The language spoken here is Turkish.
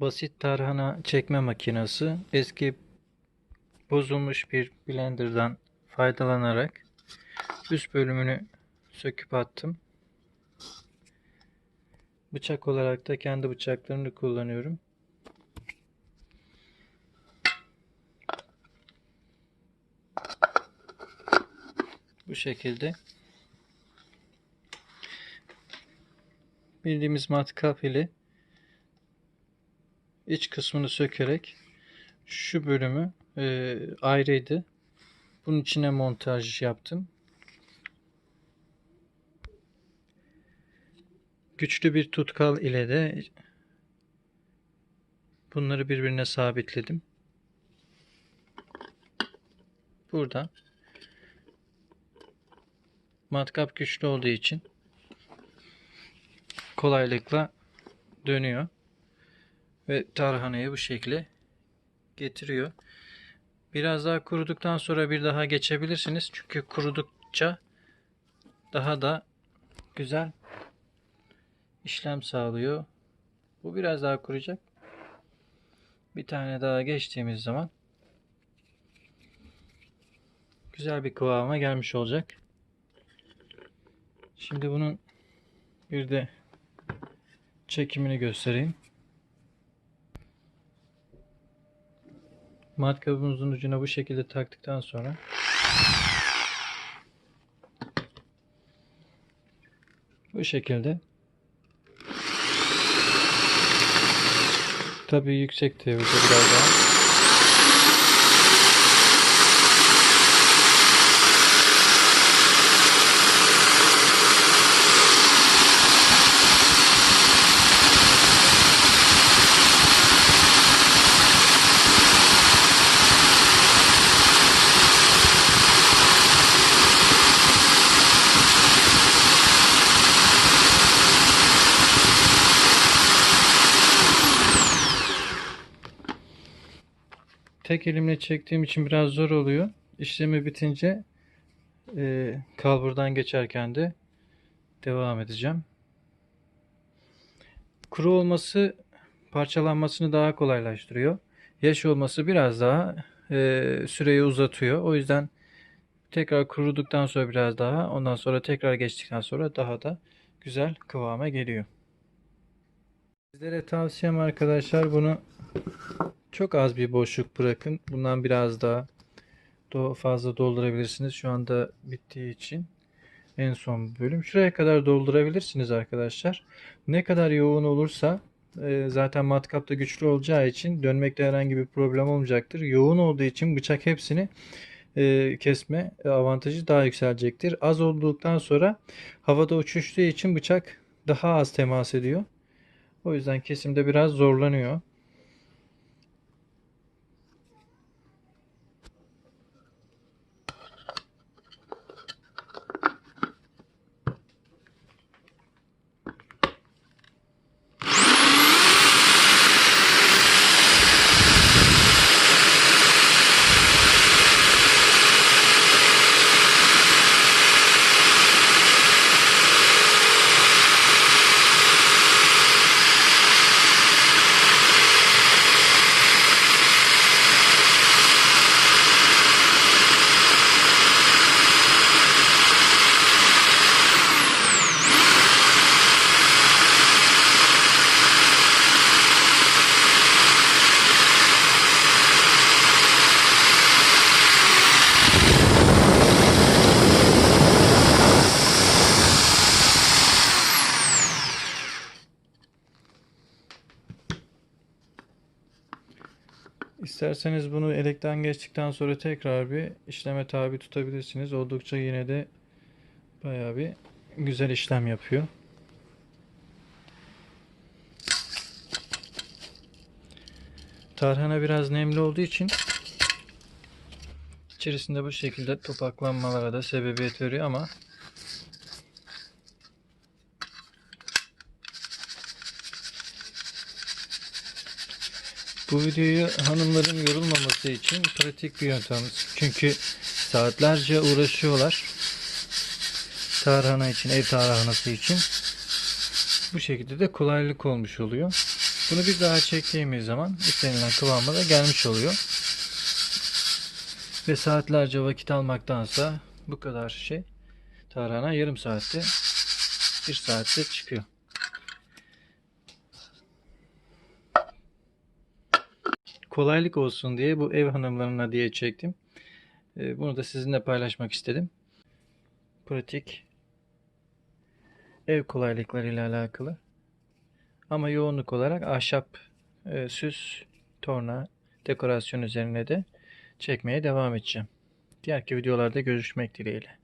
basit tarhana çekme makinesi eski bozulmuş bir blenderdan faydalanarak üst bölümünü söküp attım. Bıçak olarak da kendi bıçaklarını kullanıyorum. Bu şekilde bildiğimiz matkap ile iç kısmını sökerek şu bölümü e, ayrıydı. Bunun içine montaj yaptım. Güçlü bir tutkal ile de bunları birbirine sabitledim. Burada matkap güçlü olduğu için kolaylıkla dönüyor ve tarhanayı bu şekilde getiriyor. Biraz daha kuruduktan sonra bir daha geçebilirsiniz. Çünkü kurudukça daha da güzel işlem sağlıyor. Bu biraz daha kuruyacak. Bir tane daha geçtiğimiz zaman güzel bir kıvama gelmiş olacak. Şimdi bunun bir de çekimini göstereyim. Matkabımızın ucuna bu şekilde taktıktan sonra bu şekilde tabii yüksek devirde biraz daha tek elimle çektiğim için biraz zor oluyor. İşlemi bitince e, kalburdan geçerken de devam edeceğim. Kuru olması parçalanmasını daha kolaylaştırıyor. Yaş olması biraz daha e, süreyi uzatıyor. O yüzden tekrar kuruduktan sonra biraz daha ondan sonra tekrar geçtikten sonra daha da güzel kıvama geliyor. Sizlere tavsiyem arkadaşlar bunu çok az bir boşluk bırakın. Bundan biraz daha fazla doldurabilirsiniz. Şu anda bittiği için en son bölüm. Şuraya kadar doldurabilirsiniz arkadaşlar. Ne kadar yoğun olursa e, zaten matkap da güçlü olacağı için dönmekte herhangi bir problem olmayacaktır. Yoğun olduğu için bıçak hepsini e, kesme avantajı daha yükselecektir. Az olduktan sonra havada uçuştuğu için bıçak daha az temas ediyor. O yüzden kesimde biraz zorlanıyor. İsterseniz bunu elekten geçtikten sonra tekrar bir işleme tabi tutabilirsiniz. Oldukça yine de bayağı bir güzel işlem yapıyor. Tarhana biraz nemli olduğu için içerisinde bu şekilde topaklanmalara da sebebiyet veriyor ama Bu videoyu hanımların yorulmaması için pratik bir yöntem. Çünkü saatlerce uğraşıyorlar. Tarhana için, ev tarhanası için. Bu şekilde de kolaylık olmuş oluyor. Bunu bir daha çektiğimiz zaman istenilen kıvama da gelmiş oluyor. Ve saatlerce vakit almaktansa bu kadar şey tarhana yarım saatte bir saatte çıkıyor. Kolaylık olsun diye bu ev hanımlarına diye çektim. Ee, Bunu da sizinle paylaşmak istedim. Pratik ev kolaylıklarıyla alakalı. Ama yoğunluk olarak ahşap e, süs, torna, dekorasyon üzerine de çekmeye devam edeceğim. Diğerki videolarda görüşmek dileğiyle.